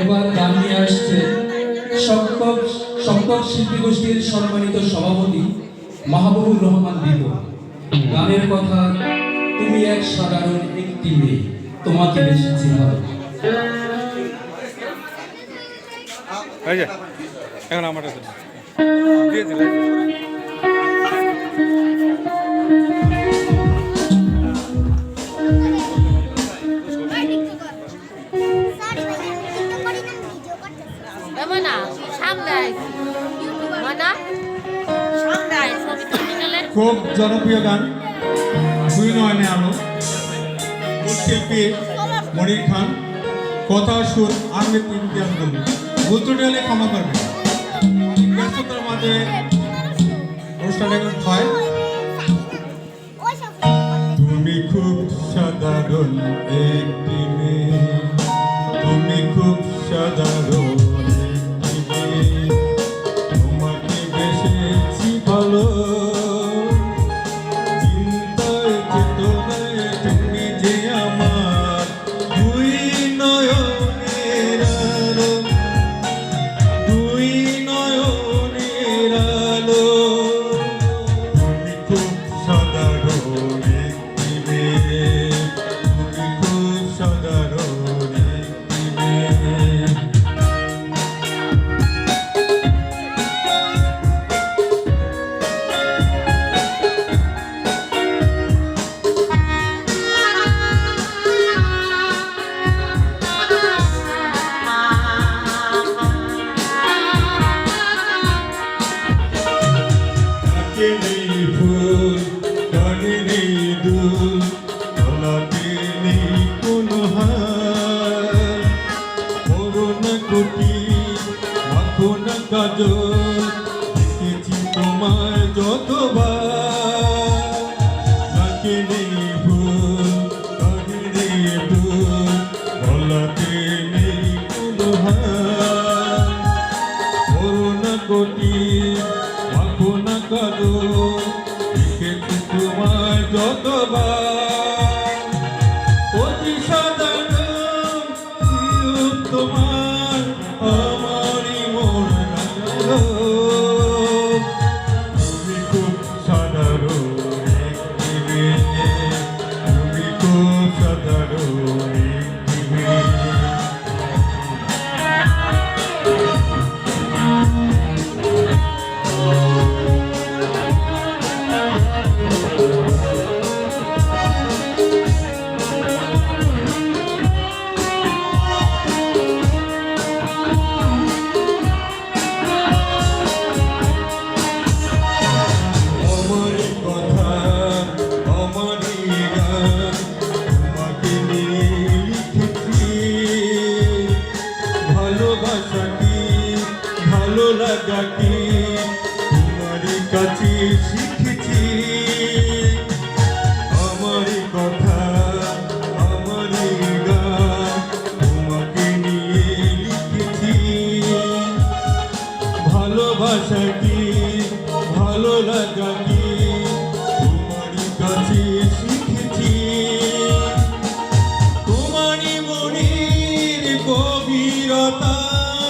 এবার গান নিয়ে আসছে সপ্তক সপ্তক শিল্পী গোষ্ঠীর সম্মানিত সভাপতি মাহবুবুর রহমান দিব গানের কথা, তুমি এক সাধারণ একটি মেয়ে, তোমাকে বেশি এখন আমার দিয়ে দিলে। খুব জনপ্রিয় গান। দুই নয়নে আলো। শিল্পী মনির খান, কথা সুর আহমেদ ইমতিয়াজ বলবি ভুল ত্রুটি হলে ক্ষমা করবেন। ব্যস্ততার মাঝে অনুষ্ঠান হয়। তুমি খুব সাধারণ একটি মেয়ে। কাজল দেখেছি তোমায় যতবার। তাকে নেই ফুল কানে নেই নেই কোনো হার করোনা কোটি লাগা কি তোমারই কাছে শিখেছি। আমারই কথা, আমারই গান তোমাকে নিয়ে লিখেছি। ভালোবাসা কি, ভালো লাগা কি তোমারই কাছে শিখেছি। তোমারই মনের গভীরতায়